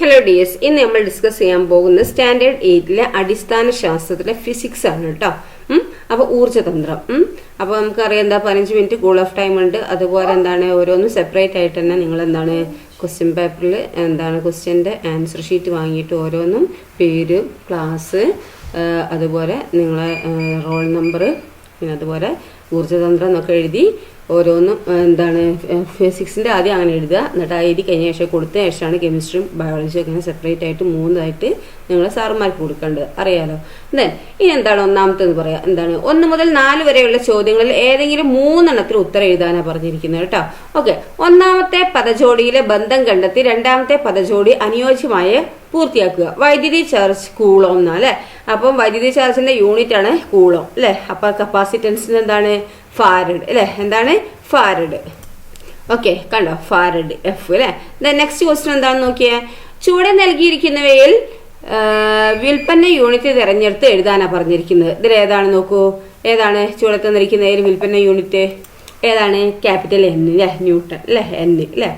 Hello D S ഇന്ന് നമ്മൾ discuss ചെയ്യാൻ പോകുന്നത് സ്റ്റാൻഡേർഡ് എയ്റ്റിലെ അടിസ്ഥാന ശാസ്ത്രത്തിലെ ഫിസിക്സ് ആണ് കേട്ടോ. അപ്പോൾ ഊർജതന്ത്രം. അപ്പോൾ നമുക്കറിയാം എന്താ പതിനഞ്ച് മിനിറ്റ് കൂൾ ഓഫ് ടൈം ഉണ്ട് അതുപോലെ എന്താണ് ഓരോന്നും സെപ്പറേറ്റ് ആയിട്ട് തന്നെ നിങ്ങൾ എന്താണ് ക്വസ്റ്റ്യൻ പേപ്പറിൽ എന്താണ് ക്വസ്റ്റ്യന്റെ ആൻസർ ഷീറ്റ് വാങ്ങിയിട്ട് ഓരോന്നും പേര് ക്ലാസ് അതുപോലെ നിങ്ങളെ റോൾ നമ്പർ പിന്നെ അതുപോലെ ഊർജതന്ത്രം എന്നൊക്കെ എഴുതി ഓരോന്നും എന്താണ് ഫിസിക്സിന്റെ ആദ്യം അങ്ങനെ എഴുതുക. എന്നിട്ട് ആ എഴുതി കഴിഞ്ഞ ശേഷം കൊടുത്ത ശേഷമാണ് കെമിസ്ട്രിയും ബയോളജിയും അങ്ങനെ സെപ്പറേറ്റ് ആയിട്ട് മൂന്നായിട്ട് നിങ്ങൾ സാറുമാർക്ക് കൊടുക്കേണ്ടത്. അറിയാലോ? ദെൻ ഇനി എന്താണ് ഒന്നാമത്തേന്ന് പറയാം. എന്താണ്? ഒന്ന് മുതൽ നാല് വരെയുള്ള ചോദ്യങ്ങളിൽ ഏതെങ്കിലും മൂന്നെണ്ണത്തിൽ ഉത്തരം എഴുതാനാണ് പറഞ്ഞിരിക്കുന്നത് കേട്ടോ. ഓക്കെ. ഒന്നാമത്തെ പദജോടിയിലെ ബന്ധം കണ്ടെത്തി രണ്ടാമത്തെ പദജോടി അനുയോജ്യമായ പൂർത്തിയാക്കുക. വൈദ്യുതി ചാർജ് കൂളോം എന്നാ അല്ലെ? അപ്പം വൈദ്യുതി ചാർജിന്റെ യൂണിറ്റ് ആണ് കൂളോ അല്ലെ? അപ്പൊ കപ്പാസിറ്റൻസിന് എന്താണ്? ഫാരഡ് അല്ലെ? എന്താണ്? ഫാരഡ് ഓക്കെ കണ്ടോ? ഫാരഡ് എഫ് അല്ലെ? നെക്സ്റ്റ് ക്വസ്റ്റ്യൻ എന്താണെന്ന് നോക്കിയേ? ചുവടെ നൽകിയിരിക്കുന്നവയിൽ വിൽപ്പന യൂണിറ്റ് തിരഞ്ഞെടുത്ത് എഴുതാനാ പറഞ്ഞിരിക്കുന്നത്. ഇതിൽ ഏതാണ് നോക്കൂ? ഏതാണ്? ചുവടെ തന്നിരിക്കുന്നതിൽ വിൽപ്പന യൂണിറ്റ് ഏതാണ്? ക്യാപിറ്റൽ എൻ അല്ലേ? ന്യൂട്ടൺ അല്ലേ? എൻ അല്ലേ?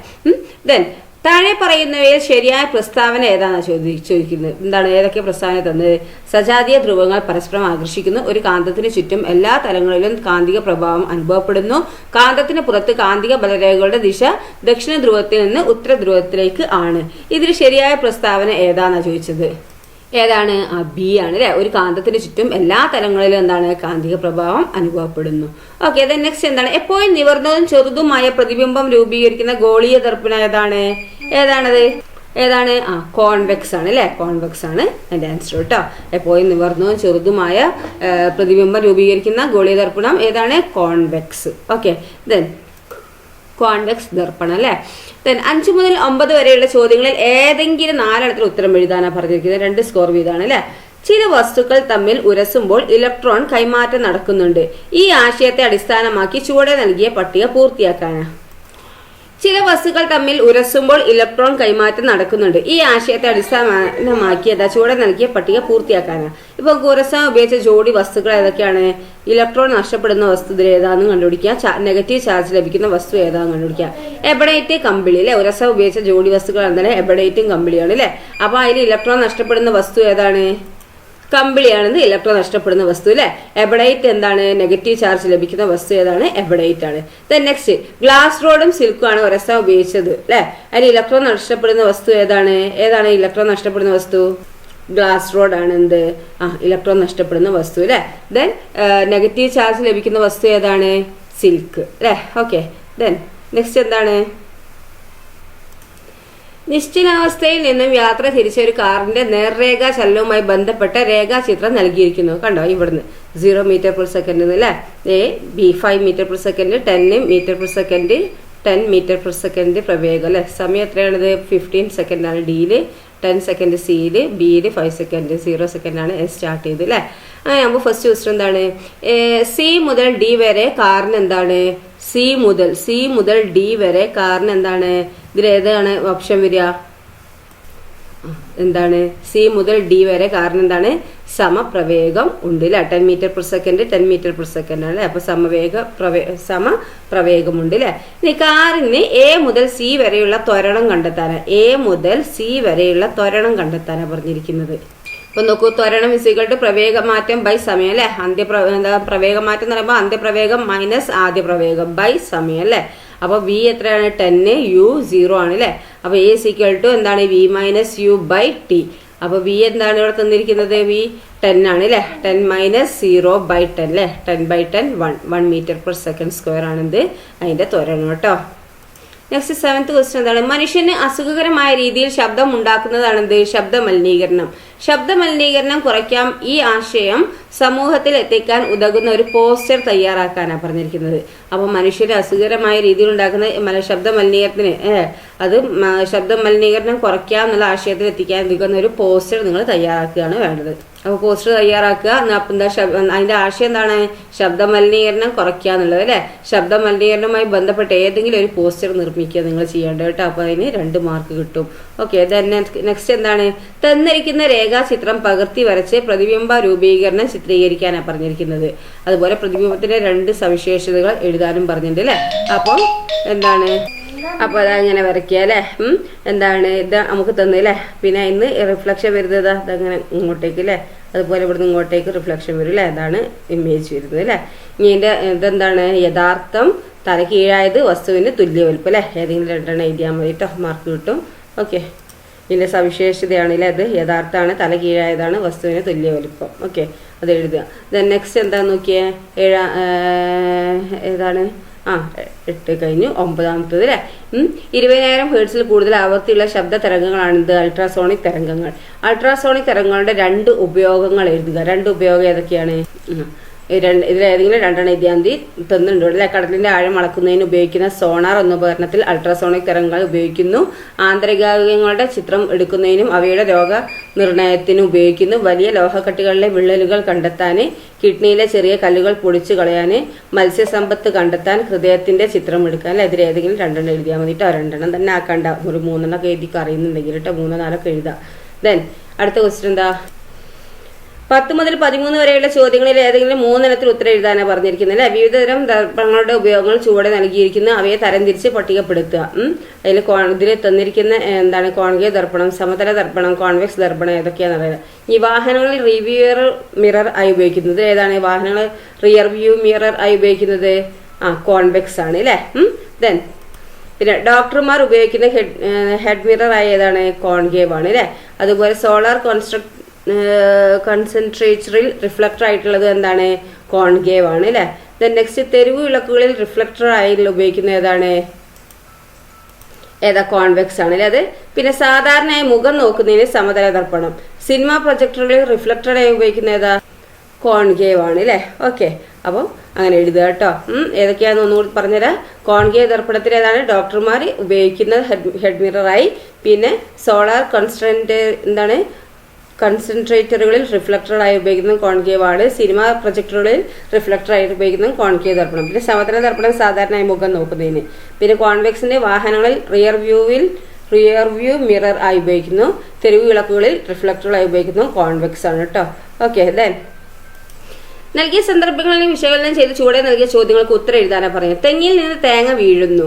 ദെൻ താഴെ പറയുന്നവയിൽ ശരിയായ പ്രസ്താവന ഏതാണ് ചോദി ചോദിക്കുന്നത്? എന്താണ്? ഏതൊക്കെ പ്രസ്താവന തന്നത്? സജാതീയ ധ്രുവങ്ങൾ പരസ്പരം ആകർഷിക്കുന്നു. ഒരു കാന്തത്തിന് ചുറ്റും എല്ലാ തലങ്ങളിലും കാന്തിക പ്രഭാവം അനുഭവപ്പെടുന്നു. കാന്തത്തിന് പുറത്ത് കാന്തിക ബലരേഖകളുടെ ദിശ ദക്ഷിണ ധ്രുവത്തിൽ നിന്ന് ഉത്തര ധ്രുവത്തിലേക്ക് ആണ്. ഇതിന് ശരിയായ പ്രസ്താവന ഏതാണ് ചോദിച്ചത്? ഏതാണ്? ആ ബി ആണ് അല്ലെ ഒരു കാന്തത്തിന് ചുറ്റും എല്ലാ തലങ്ങളിലും എന്താണ്? കാന്തിക പ്രഭാവം അനുഭവപ്പെടുന്നു. ഓക്കെ ദെൻ നെക്സ്റ്റ് എന്താണ്? എപ്പോഴും നിവർന്നതും ചെറുതുമായ പ്രതിബിംബം രൂപീകരിക്കുന്ന ഗോളീയ ദർപ്പണം ഏതാണ്? ഏതാണത്? ഏതാണ്? ആ കോൺവെക്സ് ആണ് അല്ലെ കോൺവെക്സ് ആണ് എന്റെ ആൻസർ കേട്ടോ എപ്പോഴും നിവർന്നതും ചെറുതുമായ പ്രതിബിംബം രൂപീകരിക്കുന്ന ഗോളീയ ദർപ്പണം ഏതാണ്? കോൺവെക്സ്. ഓക്കെ ദെൻ കോൺവെക്സ് ദർപ്പണം അല്ലേ? ദെൻ അഞ്ച് മുതൽ ഒമ്പത് വരെയുള്ള ചോദ്യങ്ങളിൽ ഏതെങ്കിലും നാലെണ്ണത്തിൽ ഉത്തരം എഴുതാനാണ് പറഞ്ഞിരിക്കുന്നത്. രണ്ട് സ്കോർ വീതമാണ് അല്ലേ? ചില വസ്തുക്കൾ തമ്മിൽ ഉരസുമ്പോൾ ഇലക്ട്രോൺ കൈമാറ്റം നടക്കുന്നുണ്ട്. ഈ ആശയത്തെ അടിസ്ഥാനമാക്കി ചുവടെ നൽകിയ പട്ടിക പൂർത്തിയാക്കാനാണ് ചില വസ്തുക്കൾ തമ്മിൽ ഉരസുമ്പോൾ ഇലക്ട്രോൺ കൈമാറ്റം നടക്കുന്നുണ്ട്. ഈ ആശയത്തെ അടിസ്ഥാനമാക്കി ചുവടെ നൽകിയ പട്ടിക പൂർത്തിയാക്കാനാണ്. ഇപ്പൊ ഉരസാൻ ഉപയോഗിച്ച ജോഡി വസ്തുക്കൾ ഏതൊക്കെയാണ്? ഇലക്ട്രോൺ നഷ്ടപ്പെടുന്ന വസ്തു ഏതാണെന്ന് കണ്ടുപിടിക്കുക നെഗറ്റീവ് ചാർജ് ലഭിക്കുന്ന വസ്തു ഏതാണെന്ന് കണ്ടുപിടിക്കുക എബഡൈറ്റ് കമ്പിളി അല്ലെ? ഉരസ ഉപയോഗിച്ച ജോഡി വസ്തുക്കൾ എന്താണ് എബഡൈറ്റും കമ്പിളിയാണ് അല്ലെ? അപ്പൊ അതിൽ ഇലക്ട്രോൺ നഷ്ടപ്പെടുന്ന വസ്തു ഏതാണ്? കമ്പിളിയാണെന്ന് ഇലക്ട്രോൺ നഷ്ടപ്പെടുന്ന വസ്തു അല്ലെ? എബഡൈറ്റ് എന്താണ്? നെഗറ്റീവ് ചാർജ് ലഭിക്കുന്ന വസ്തു ഏതാണ്? എബഡൈറ്റ് ആണ്. ദെൻ നെക്സ്റ്റ് ഗ്ലാസ് റോഡും സിൽക്കും ആണ് ഒരസ ഉപയോഗിച്ചത് അല്ലെ? അതിൽ ഇലക്ട്രോൺ നഷ്ടപ്പെടുന്ന വസ്തു ഏതാണ്? ഏതാണ് ഇലക്ട്രോൺ നഷ്ടപ്പെടുന്ന വസ്തു? ഗ്ലാസ് റോഡ് ആണ് എന്ത്? ആ ഇലക്ട്രോൺ നഷ്ടപ്പെടുന്ന വസ്തു അല്ലെ? ദെൻ നെഗറ്റീവ് ചാർജ് ലഭിക്കുന്ന വസ്തു ഏതാണ്? സിൽക്ക് അല്ലെ? ഓക്കെ ദെൻ നെക്സ്റ്റ് എന്താണ്? നിശ്ചലാവസ്ഥയിൽ നിന്നും യാത്ര തിരിച്ച ഒരു കാറിന്റെ നേർരേഖാ ചലനവുമായി ബന്ധപ്പെട്ട രേഖാചിത്രം നൽകിയിരിക്കുന്നു. കണ്ടോ? ഇവിടുന്ന്. സീറോ മീറ്റർ പെർ സെക്കൻഡ് അല്ലേ A B five metre per second ten metre per second ten metre per second പ്രവേഗം അല്ലെ സമയം എത്രയാണിത്? ഫിഫ്റ്റീൻ സെക്കൻഡ് ആണ് ഡിയിൽ ടെൻ സെക്കൻഡ് സിയിൽ ബിയിൽ ഫൈവ് സെക്കൻഡ് സീറോ ആണ് സ്റ്റാർട്ട് ചെയ്ത് അല്ലേ അങ്ങനെ നമ്മൾ ഫസ്റ്റ് ക്വസ്റ്റ്യൻ എന്താണ്? സി മുതൽ ഡി വരെ കാറിന് എന്താണ്? സി മുതൽ സി മുതൽ ഡി വരെ കാറിന് എന്താണ്? ഇതിൽ ഏതാണ് ഓപ്ഷൻ വരിക? എന്താണ്? സി മുതൽ ഡി വരെ കാരണം എന്താണ്? സമപ്രവേഗം ഉണ്ട് അല്ലെ ten metre per second ten metre per second ആണ് അപ്പൊ സമവേഗ പ്രവേ സമ പ്രവേഗമുണ്ട് അല്ലെ ഇനി കാറിന് എ മുതൽ സി വരെയുള്ള ത്വരണം കണ്ടെത്താനാണ് എ മുതൽ സി വരെയുള്ള ത്വരണം കണ്ടെത്താനാണ് പറഞ്ഞിരിക്കുന്നത്. ഇപ്പൊ നോക്കൂ ത്വരണം ഇസികൾ ടു പ്രവേഗമാറ്റം ബൈ സമയം അല്ലെ അന്ത്യ എന്താ പ്രവേഗമാറ്റം എന്ന് പറയുമ്പോൾ അന്ത്യപ്രവേഗം മൈനസ് ആദ്യ പ്രവേഗം ബൈ സമയം അല്ലെ അപ്പൊ വി എത്രയാണ്? ടെന്ന് യു സീറോ ആണ് അല്ലെ അപ്പൊ എ സിക്വൽ ടു എന്താണ്? V minus U by T അപ്പൊ വി എന്താണ് ഇവിടെ തന്നിരിക്കുന്നത്? വി ടെൻ ആണ് അല്ലെ ten minus zero by ten അല്ലെ ten by ten one one metre per second square ആണെന്ത് അതിന്റെ ത്വരണം കേട്ടോ. നെക്സ്റ്റ് സെവൻത്ത് ക്വസ്റ്റൻ എന്താണ്? മനുഷ്യന് അസുഖകരമായ രീതിയിൽ ശബ്ദം ഉണ്ടാക്കുന്നതാണ് എന്ത് ശബ്ദ മലിനീകരണം ശബ്ദ മലിനീകരണം കുറയ്ക്കാം. ഈ ആശയം സമൂഹത്തിൽ എത്തിക്കാൻ ഉതകുന്ന ഒരു പോസ്റ്റർ തയ്യാറാക്കാനാണ് പറഞ്ഞിരിക്കുന്നത്. അപ്പോൾ മനുഷ്യന് അസുഖകരമായ രീതിയിൽ ഉണ്ടാക്കുന്ന ശബ്ദ മലിനീകരണത്തിന് അത് ശബ്ദ മലിനീകരണം കുറയ്ക്കാം എന്നുള്ള ആശയത്തിൽ എത്തിക്കാൻ ഉതകുന്ന ഒരു പോസ്റ്റർ നിങ്ങൾ തയ്യാറാക്കുകയാണ് വേണ്ടത്. അപ്പോൾ പോസ്റ്റർ തയ്യാറാക്കുക. അപ്പം എന്താ ആശയം എന്താണ്? ശബ്ദ മലിനീകരണം കുറയ്ക്കുക എന്നുള്ളത് അല്ലേ? ശബ്ദ മലിനീകരണവുമായി ബന്ധപ്പെട്ട ഏതെങ്കിലും ഒരു പോസ്റ്റർ നിർമ്മിക്കുക നിങ്ങൾ ചെയ്യേണ്ടത് കേട്ടോ. അപ്പോൾ അതിന് രണ്ട് മാർക്ക് കിട്ടും. ഓക്കെ നെക്സ്റ്റ് എന്താണ്? തന്നിരിക്കുന്ന രേഖാചിത്രം പകർത്തി വരച്ച് പ്രതിബിംബ രൂപീകരണം ചിത്രീകരിക്കാനാണ് പറഞ്ഞിരിക്കുന്നത്. അതുപോലെ പ്രതിബിംബത്തിന്റെ രണ്ട് സവിശേഷതകൾ എഴുതാനും പറഞ്ഞിട്ടുണ്ട് അല്ലേ? അപ്പോൾ എന്താണ്? അപ്പോൾ അതാ ഇങ്ങനെ വരയ്ക്കുക അല്ലേ. എന്താണ് ഇത് നമുക്ക് തന്നു അല്ലേ? പിന്നെ ഇന്ന് റിഫ്ലക്ഷൻ വരുന്നത് അതങ്ങനെ ഇങ്ങോട്ടേക്ക് അല്ലേ? അതുപോലെ ഇവിടുന്ന് ഇങ്ങോട്ടേക്ക് റിഫ്ലക്ഷൻ വരും അല്ലേ? അതാണ് ഇമേജ് വരുന്നത് അല്ലേ? ഇനി ഇതിന്റെ ഇതെന്താണ്? യഥാർത്ഥം തല കീഴായത് വസ്തുവിന് തുല്യ വലുപ്പം അല്ലേ? ഏതെങ്കിലും രണ്ടെണ്ണം എഴുതിയാൽ മതി കേട്ടോ മാർക്ക് കിട്ടും. ഓക്കെ ഇതിന്റെ സവിശേഷതയാണല്ലേ അത് യഥാർത്ഥമാണ് തല കീഴായതാണ് വസ്തുവിന് തുല്യ വലുപ്പം ഓക്കെ അത് എഴുതുക. ദെൻ നെക്സ്റ്റ് എന്താ നോക്കിയേ? ഏഴാ ഏതാണ്? ആ എട്ട് കഴിഞ്ഞു. ഒമ്പതാമത്തത് അല്ലേ. ഇരുപതിനായിരം ഹേഴ്സിൽ കൂടുതൽ ആവർത്തിയുള്ള ശബ്ദ തരംഗങ്ങളാണ് ഇത് അൾട്രാസോണിക് തരംഗങ്ങൾ. അൾട്രാസോണിക് തരംഗങ്ങളുടെ രണ്ട് ഉപയോഗങ്ങൾ എഴുതുക. രണ്ട് ഉപയോഗം ഏതൊക്കെയാണ്? രണ്ട് ഇതിലേതെങ്കിലും രണ്ടെണ്ണം മതി. തന്നിട്ടുണ്ട്. അല്ലെ കടലിന്റെ ആഴം അളക്കുന്നതിന് ഉപയോഗിക്കുന്ന സോണാർ എന്ന ഉപകരണത്തിൽ അൾട്രാസോണിക് തരംഗങ്ങൾ ഉപയോഗിക്കുന്നു. ആന്തരികാവയവങ്ങളുടെ ചിത്രം എടുക്കുന്നതിനും അവയുടെ രോഗ നിർണയത്തിനും ഉപയോഗിക്കുന്നു. വലിയ ലോഹക്കട്ടികളിലെ വിള്ളലുകൾ കണ്ടെത്താൻ കിഡ്നിയിലെ ചെറിയ കല്ലുകൾ പൊടിച്ചു കളയാൻ മത്സ്യസമ്പത്ത് കണ്ടെത്താൻ ഹൃദയത്തിന്റെ ചിത്രം എടുക്കാൻ. അല്ലെ? ഇതിൽ ഏതെങ്കിലും രണ്ടെണ്ണം എഴുതിയാൽ മതി രണ്ടെണ്ണം തന്നെ ആക്കണ്ട. ഒരു മൂന്നെണ്ണമൊക്കെ എഴുതി അറിയുന്നുണ്ടെങ്കിൽ മൂന്നോ നാലൊക്കെ എഴുതാം. ദെൻ അടുത്ത ക്വസ്റ്റ്യൻ എന്താ? പത്ത് മുതൽ പതിമൂന്ന് വരെയുള്ള ചോദ്യങ്ങളിൽ ഏതെങ്കിലും മൂന്നിനത്തിൽ ഉത്തരം എഴുതാനാണ് പറഞ്ഞിരിക്കുന്നത് അല്ലെ? വിവിധതരം ദർപ്പണങ്ങളുടെ ഉപയോഗങ്ങൾ ചുവടെ നൽകിയിരിക്കുന്നു അവയെ തരംതിരിച്ച് പട്ടികപ്പെടുത്തുക. അതിൽ ഇതിൽ തന്നിരിക്കുന്ന എന്താണ് കോൺകേവ് ദർപ്പണം സമതല ദർപ്പണം കോൺവെക്സ് ദർപ്പണം ഏതൊക്കെയാണെന്ന് പറയുന്നത് ഈ വാഹനങ്ങളിൽ റിവ്യൂർ മിറർ ആയി ഉപയോഗിക്കുന്നത് ഏതാണ്? വാഹനങ്ങൾ റിയർ വ്യൂ മിറർ ആയി ഉപയോഗിക്കുന്നത്? ആ കോൺവെക്സ് ആണ് അല്ലേ? ദെൻ പിന്നെ ഡോക്ടർമാർ ഉപയോഗിക്കുന്ന ഹെഡ് ഹെഡ് മിറർ ആയ ഏതാണ്? കോൺകേവ് ആണ് അല്ലേ? അതുപോലെ സോളാർ കോൺസ്ട്രക് കൺസെൻട്രേറ്ററിൽ റിഫ്ലക്ടർ ആയിട്ടുള്ളത് എന്താണ്? കോൺകേവ് ആണ് അല്ലേ? ദെൻ നെക്സ്റ്റ് തെരുവ് വിളക്കുകളിൽ റിഫ്ലക്ടർ ആയി ഉപയോഗിക്കുന്ന ഏതാണ്? ഏതാ? കോൺവെക്സ് ആണ് അല്ലേ അത്? പിന്നെ സാധാരണയായി മുഖം നോക്കുന്നതിന് സമതല ദർപ്പണം. സിനിമ പ്രൊജക്ടറുകളിൽ റിഫ്ലക്ടറായി ഉപയോഗിക്കുന്ന ഏതാ? കോൺകേവ് ആണ് അല്ലേ? ഓക്കെ അപ്പം അങ്ങനെ എഴുതുക കേട്ടോ. ഏതൊക്കെയാണെന്ന് ഒന്നുകൂടി പറഞ്ഞുതരാം. കോൺകേവ് ദർപ്പണത്തിൽ ഏതാണ്? ഡോക്ടർമാർ ഉപയോഗിക്കുന്ന ഹെഡ് ഹെഡ് മിററായി പിന്നെ സോളാർ കോൺസ്റ്റന്റ് എന്താണ്? കൺസെൻട്രേറ്ററുകളിൽ റിഫ്ലക്ടറായി ഉപയോഗിക്കുന്ന കോൺകേവ് ആണ് സിനിമ പ്രൊജക്ടറുകളിൽ റിഫ്ലക്ടറായി ഉപയോഗിക്കുന്ന കോൺകേവ് ദർപ്പണം. പിന്നെ സമതല ദർപ്പണം സാധാരണയായി മുഖം നോക്കുന്നതിന്. പിന്നെ കോൺവെക്സിന്റെ വാഹനങ്ങളിൽ റിയർ വ്യൂവിൽ റിയർ വ്യൂ മിറർ ആയി ഉപയോഗിക്കുന്നു. തെരുവ് വിളക്കുകളിൽ റിഫ്ലക്ടറുകളായി ഉപയോഗിക്കുന്നു കോൺവെക്സ് ആണ് കേട്ടോ ഓക്കെ ദെൻ നൽകിയ സന്ദർഭങ്ങളിൽ വിശകലനം ചെയ്ത് ചുവടെ നൽകിയ ചോദ്യങ്ങൾക്ക് ഉത്തരം എഴുതാനാണ് പറയുന്നത്. തെങ്ങിൽ നിന്ന് തേങ്ങ വീഴുന്നു.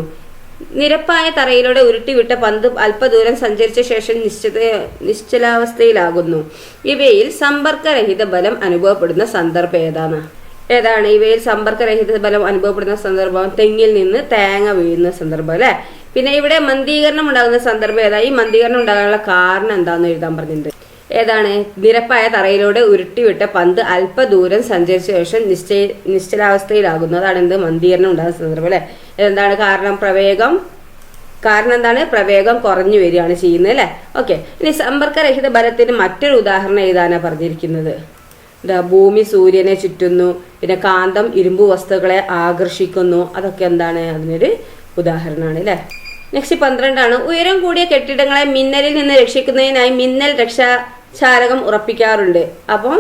നിരപ്പായ തറയിലൂടെ ഉരുട്ടിവിട്ട പന്ത് അല്പദൂരം സഞ്ചരിച്ച ശേഷം നിശ്ചിത നിശ്ചലാവസ്ഥയിലാകുന്നു. ഇവയിൽ സമ്പർക്കരഹിത ബലം അനുഭവപ്പെടുന്ന സന്ദർഭം ഏതാണ്? ഏതാണ്? ഇവയിൽ സമ്പർക്കരഹിത ബലം അനുഭവപ്പെടുന്ന സന്ദർഭം? തെങ്ങിൽ നിന്ന് തേങ്ങ വീഴുന്ന സന്ദർഭം അല്ലെ? പിന്നെ ഇവിടെ മന്ദീകരണം ഉണ്ടാകുന്ന സന്ദർഭം ഏതാ? ഈ മന്ദീകരണം ഉണ്ടാകാനുള്ള കാരണം എന്താണെന്ന് എഴുതാൻ പറഞ്ഞിട്ടുണ്ട്. ഏതാണ്? നിരപ്പായ തറയിലൂടെ ഉരുട്ടിവിട്ട പന്ത് അല്പദൂരം സഞ്ചരിച്ച ശേഷം നിശ്ചയ നിശ്ചലാവസ്ഥയിലാകുന്നതാണ് എന്ത്? മന്ദീരണം ഉണ്ടാകുന്ന സന്ദർഭം അല്ലെ? എന്താണ് കാരണം? പ്രവേഗം. കാരണം എന്താണ്? പ്രവേഗം കുറഞ്ഞു വരികയാണ് ചെയ്യുന്നത് അല്ലെ? ഓക്കെ. ഇനി സമ്പർക്കരഹിത ബലത്തിന് മറ്റൊരു ഉദാഹരണം എഴുതാനാണ് പറഞ്ഞിരിക്കുന്നത്? ഭൂമി സൂര്യനെ ചുറ്റുന്നു പിന്നെ കാന്തം ഇരുമ്പ് വസ്തുക്കളെ ആകർഷിക്കുന്നു. അതൊക്കെ എന്താണ്? അതിനൊരു ഉദാഹരണമാണ് അല്ലേ? നെക്സ്റ്റ് പന്ത്രണ്ടാണ്. ഉയരം കൂടിയ കെട്ടിടങ്ങളെ മിന്നലിൽ നിന്ന് രക്ഷിക്കുന്നതിനായി മിന്നൽ രക്ഷാചാലകം ഉറപ്പിക്കാറുണ്ട്. അപ്പം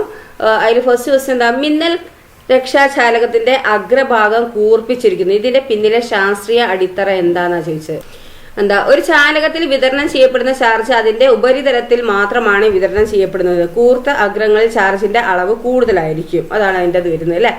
അതിൽ ഫസ്റ്റ് ക്വസ്റ്റ്യൻ എന്താ? മിന്നൽ രക്ഷാചാലകത്തിന്റെ അഗ്രഭാഗം കൂർപ്പിച്ചിരിക്കുന്നു. ഇതിന്റെ പിന്നിലെ ശാസ്ത്രീയ അടിത്തറ എന്താന്നാ ചോദിച്ചത്? എന്താ? ഒരു ചാലകത്തിൽ വിതരണം ചെയ്യപ്പെടുന്ന ചാർജ് അതിന്റെ ഉപരിതലത്തിൽ മാത്രമാണ് വിതരണം ചെയ്യപ്പെടുന്നത്. കൂർത്ത അഗ്രങ്ങളിൽ ചാർജിന്റെ അളവ് കൂടുതലായിരിക്കും. അതാണ് അതിന്റെ അത് വരുന്നത് അല്ലേ?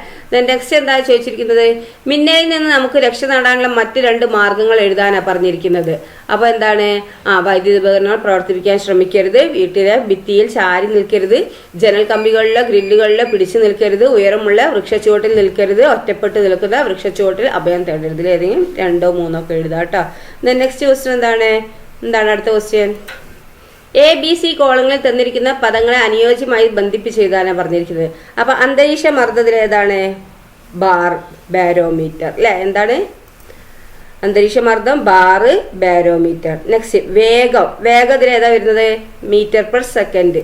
നെക്സ്റ്റ് എന്താ ചോദിച്ചിരിക്കുന്നത്? മിന്നലിൽ നിന്ന് നമുക്ക് രക്ഷ നേടാനുള്ള മറ്റ് രണ്ട് മാർഗങ്ങൾ എഴുതാനാണ് പറഞ്ഞിരിക്കുന്നത്. അപ്പൊ എന്താണ്? ആ വൈദ്യുതി ഉപകരണങ്ങൾ പ്രവർത്തിപ്പിക്കാൻ ശ്രമിക്കരുത്. വീട്ടിലെ ഭിത്തിയിൽ ചാരി നിൽക്കരുത്. ജനൽ കമ്പികളിലോ ഗ്രില്ലുകളിലോ പിടിച്ചു നിൽക്കരുത്. ഉയരമുള്ള വൃക്ഷച്ചുവട്ടിൽ നിൽക്കരുത്. ഒറ്റപ്പെട്ട് നിൽക്കുന്ന വൃക്ഷച്ചുവട്ടിൽ അഭയം തേടരുത് ഏതെങ്കിലും രണ്ടോ മൂന്നോ ഒക്കെ എഴുതാം കേട്ടോ. നെക്സ്റ്റ് ക്വസ്റ്റ്യൻ എന്താണ്? എന്താണ് അടുത്ത ക്വസ്റ്റ്യൻ എ ബി സി കോളങ്ങളിൽ തന്നിരിക്കുന്ന പദങ്ങളെ അനുയോജ്യമായി ബന്ധിപ്പിച്ച് എഴുതാനാണ് പറഞ്ഞിരിക്കുന്നത്. അപ്പൊ അന്തരീക്ഷ മർദ്ദത്തിൽ ഏതാണ് ബാർ ബാരോമീറ്റർ അല്ലെ എന്താണ്? അന്തരീക്ഷ മർദ്ദം ബാറ് ബാരോമീറ്റർ. നെക്സ്റ്റ് വേഗം. വേഗത്തിൽ ഏതാ വരുന്നത്? Metre per second.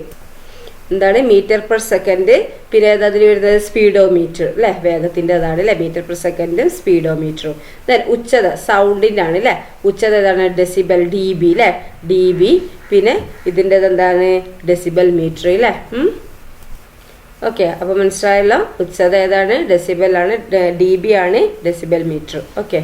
എന്താണ് മീറ്റർ പെർ സെക്കൻഡ്? പിന്നെ ഏതാ അതിൽ വരുന്നത്? സ്പീഡോമീറ്റർ. അല്ലെ? വേഗത്തിന്റെ അതാണ് അല്ലെ? മീറ്റർ പെർ സെക്കൻഡും സ്പീഡോമീറ്ററും. ദെൻ ഉച്ചത. സൗണ്ടിന്റെ ആണ് അല്ലെ? ഉച്ചത ഏതാണ്? ഡെസിബൽ ഡി ബി അല്ലെ? ഡി ബി പിന്നെ ഇതിന്റെ എന്താണ്? ഡെസിബൽ മീറ്റർ അല്ലേ? ഓക്കെ അപ്പോൾ മനസ്സിലായല്ലോ? ഉച്ചത ഏതാണ്? ഡെസിബൽ ആണ് ഡി ബി ആണ് ഡെസിബൽ മീറ്റർ ഓക്കെ